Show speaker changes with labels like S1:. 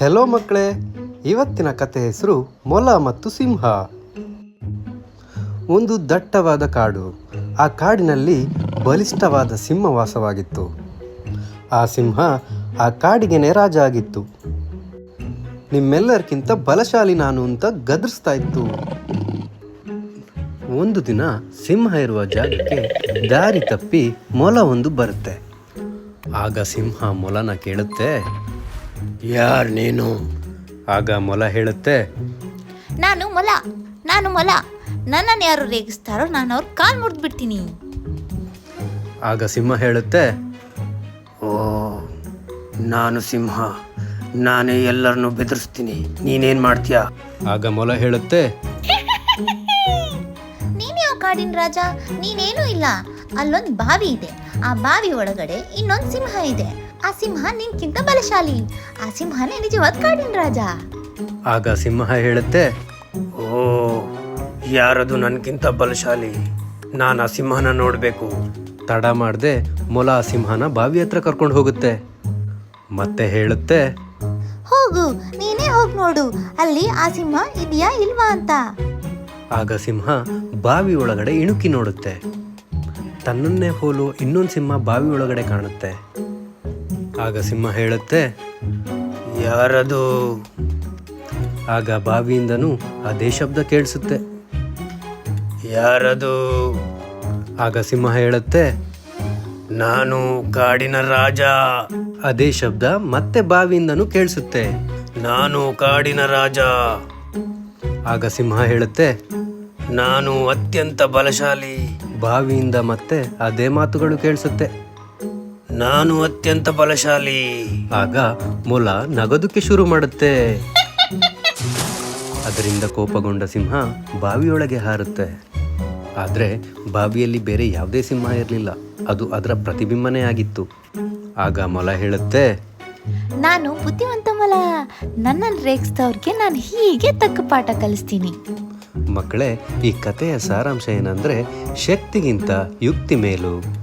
S1: Hello ಮಕ್ಕಳೇ. ಇವತ್ತಿನ ಕತೆ ಹೆಸರು ಮೊಲ ಮತ್ತು ಸಿಂಹ. ಒಂದು ದಟ್ಟವಾದ ಕಾಡು. ಆ ಕಾಡಿನಲ್ಲಿ ಬಲಿಷ್ಠವಾದ ಸಿಂಹ ವಾಸವಾಗಿತ್ತು ಆ ಸಿಂಹ ಆ ಕಾಡಿಗೆ ರಾಜ ಆಗಿತ್ತು ನಿಮ್ಮೆಲ್ಲರಿಗಿಂತ ಬಲಶಾಲಿ ನಾನು ಅಂತ ಗದರಿಸ್ತಾ ಇತ್ತು. ಒಂದು ದಿನ ಸಿಂಹ ಇರುವ ಜಾಗಕ್ಕೆ ದಾರಿ ತಪ್ಪಿ ಮೊಲ ಒಂದು ಬರುತ್ತೆ. ಆಗ ಸಿಂಹ ಮೊಲನ ಕೇಳುತ್ತೆ ಯಾರ್ ನೀನು? ಆಗ ಮೊಲ ಹೇಳುತ್ತೆ
S2: ನಾನು ಮೊಲ ನಾನು ಮೊಲ. ನನ್ನನ್ನು ಯಾರು ರೇಗಿಸ್ತಾರೋ ನಾನು ಅವ್ರ ಕಾಲ್ ಮುರಿದು ಬಿಡ್ತೀನಿ
S1: ಆಗ ಸಿಂಹ ಹೇಳುತ್ತೆ ಓ ನಾನು ಸಿಂಹ ನಾನೇ ಎಲ್ಲರನ್ನು ಬೆದರಿಸ್ತೀನಿ. ನೀನೇನ್ ಮಾಡ್ತೀಯಾ? ಆಗ ಮೊಲ ಹೇಳುತ್ತೆ
S2: ನೀನ್ ಯಾವ ಕಾಡಿನ ರಾಜ? ನೀನೇನೂ ಇಲ್ಲ. ಅಲ್ಲೊಂದು ಬಾವಿ ಇದೆ. ಆ ಬಾವಿ ಒಳಗಡೆ ಇನ್ನೊಂದು ಸಿಂಹ ಇದೆ. ಆ ಸಿಂಹ ನಿನ್ಕಿಂತ ಬಲಶಾಲಿ. ಆ ಸಿಂಹನೇ ನಿಜವಾದ ಕಾಡಿನ ರಾಜ.
S1: ಆಗ ಸಿಂಹ ಹೇಳುತ್ತೆ ಓ ಯಾರದು ನನಗಿಂತ ಬಲಶಾಲಿ? ನಾನು ಆ ಸಿಂಹನ ನೋಡಬೇಕು. ತಡ ಮಾಡದೆ ಮೊಲ ಆ ಸಿಂಹನ ಬಾವಿ ಹತ್ರ ಕರ್ಕೊಂಡು ಹೋಗುತ್ತೆ. ಮತ್ತೆ ಹೇಳುತ್ತೆ
S2: ಹೋಗು ನೀನೇ ಹೋಗಿ ನೋಡು. ಅಲ್ಲಿ ಆ ಸಿಂಹ ಇದೆಯಾ ಇಲ್ವಾ ಅಂತ.
S1: ಆಗ ಸಿಂಹ ಬಾವಿ ಒಳಗಡೆ ಇಣುಕಿ ನೋಡುತ್ತೆ. ತನ್ನನ್ನೇ ಹೋಲು ಇನ್ನೊಂದು ಸಿಂಹ ಬಾವಿ ಒಳಗಡೆ ಕಾಣುತ್ತೆ. ಆಗ ಸಿಂಹ ಹೇಳುತ್ತೆ, ಯಾರದು? ಆಗ ಬಾವಿಯಿಂದನೂ ಅದೇ ಶಬ್ದ ಕೇಳಿಸುತ್ತೆ. ಯಾರದು? ಆಗ ಸಿಂಹ ಹೇಳುತ್ತೆ, ನಾನು ಕಾಡಿನ ರಾಜ. ಅದೇ ಶಬ್ದ ಮತ್ತೆ ಬಾವಿಯಿಂದನೂ ಕೇಳಿಸುತ್ತೆ, ನಾನು ಕಾಡಿನ ರಾಜ. ಆಗ ಸಿಂಹ ಹೇಳುತ್ತೆ, ನಾನು ಅತ್ಯಂತ ಬಲಶಾಲಿ. ಬಾವಿಯಿಂದ ಮತ್ತೆ ಅದೇ ಮಾತುಗಳು ಕೇಳಿಸುತ್ತೆ. ನಾನು ಅತ್ಯಂತ ಬಲಶಾಲಿ. ಆಗ ಮೊಲ ನಗದುಕ್ಕೆ ಶುರು ಮಾಡುತ್ತೆ. ಅದರಿಂದ ಕೋಪಗೊಂಡ ಸಿಂಹ ಬಾವಿಯೊಳಗೆ ಹಾರುತ್ತೆ. ಆದರೆ ಬಾವಿಯಲ್ಲಿ ಬೇರೆ ಯಾವುದೇ ಸಿಂಹ ಇರಲಿಲ್ಲ. ಅದು ಅದರ ಪ್ರತಿಬಿಂಬನೇ ಆಗಿತ್ತು. ಆಗ ಮೊಲ ಹೇಳುತ್ತೆ
S2: ನಾನು ಬುದ್ಧಿವಂತ ಮೊಲ. ನನ್ನನ್ನು ರೇಗಿಸಿದವ್ರಿಗೆ ನಾನು ಹೀಗೆ ತಕ್ಕ ಪಾಠ ಕಲಿಸ್ತೀನಿ.
S1: ಮಕ್ಕಳೇ ಈ ಕಥೆಯ ಸಾರಾಂಶ ಏನಂದ್ರೆ ಶಕ್ತಿಗಿಂತ ಯುಕ್ತಿ ಮೇಲು.